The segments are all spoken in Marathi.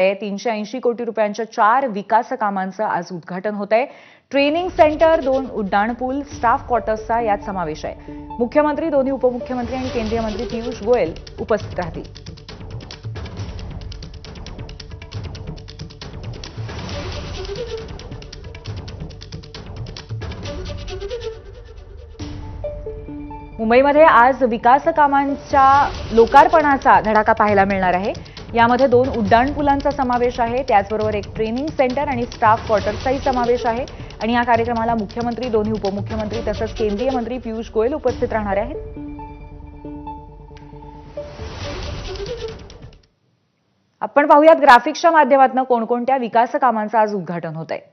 तीनशे ऐंशी कोटी रुपयांच्या चार विकास कामांचं आज उद्घाटन होत आहे. ट्रेनिंग सेंटर दोन उड्डाणपूल स्टाफ क्वार्टर्सचा यात समावेश आहे. मुख्यमंत्री दोन्ही उपमुख्यमंत्री आणि केंद्रीय मंत्री पियुष गोयल उपस्थित राहतील. मुंबईमध्ये आज विकास कामांच्या लोकार्पणाचा धडाका पाहायला मिळणार आहे. यामध्ये दोन उड्डाणपुलांचा समावेश आहे. त्याचबरोबर एक ट्रेनिंग सेंटर आणि स्टाफ क्वार्टर्सचाही समावेश आहे. आणि या कार्यक्रमाला मुख्यमंत्री दोन्ही उपमुख्यमंत्री तसंच केंद्रीय मंत्री पियुष गोयल उपस्थित राहणार आहेत. आपण पाहूयात ग्राफिक्सच्या माध्यमातून कोणकोणत्या विकास कामांचं आज उद्घाटन होत आहे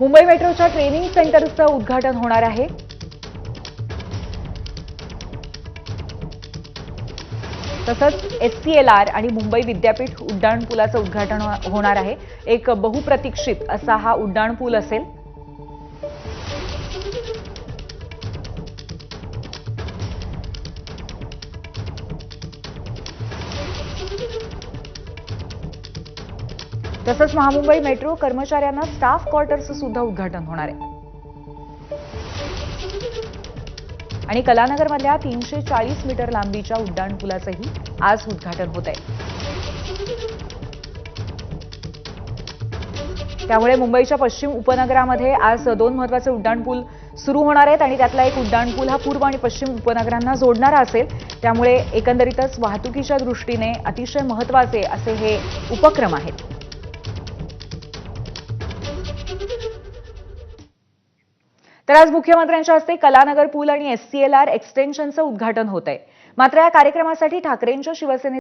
मुंबई मेट्रोच्या ट्रेनिंग सेंटरचं उद्घाटन होणार आहे. तसंच एस सी एल आर आणि मुंबई विद्यापीठ उड्डाणपुलाचं उद्घाटन हो- होणार आहे. एक बहुप्रतीक्षित असा हा उड्डाणपूल असेल. तसंच महामुंबई मेट्रो कर्मचाऱ्यांना स्टाफ क्वार्टरचं सुद्धा उद्घाटन होणार आहे. आणि कलानगरमधल्या तीनशे चाळीस मीटर लांबीच्या उड्डाणपुलाचंही आज उद्घाटन होत आहे. त्यामुळे मुंबईच्या पश्चिम उपनगरामध्ये आज दोन महत्त्वाचे उड्डाणपूल सुरू होणार आहेत आणि त्यातला एक उड्डाणपूल हा पूर्व आणि पश्चिम उपनगरांना जोडणारा असेल. त्यामुळे एकंदरीतच वाहतुकीच्या दृष्टीने अतिशय महत्त्वाचे असे हे उपक्रम आहेत. तर आज मुख्यमंत्र्यांच्या हस्ते कलानगर पूल आणि एस सी एल आर एक्सटेन्शनचं उद्घाटन होत आहे मात्र या कार्यक्रमासाठी ठाकरेंच्या शिवसेने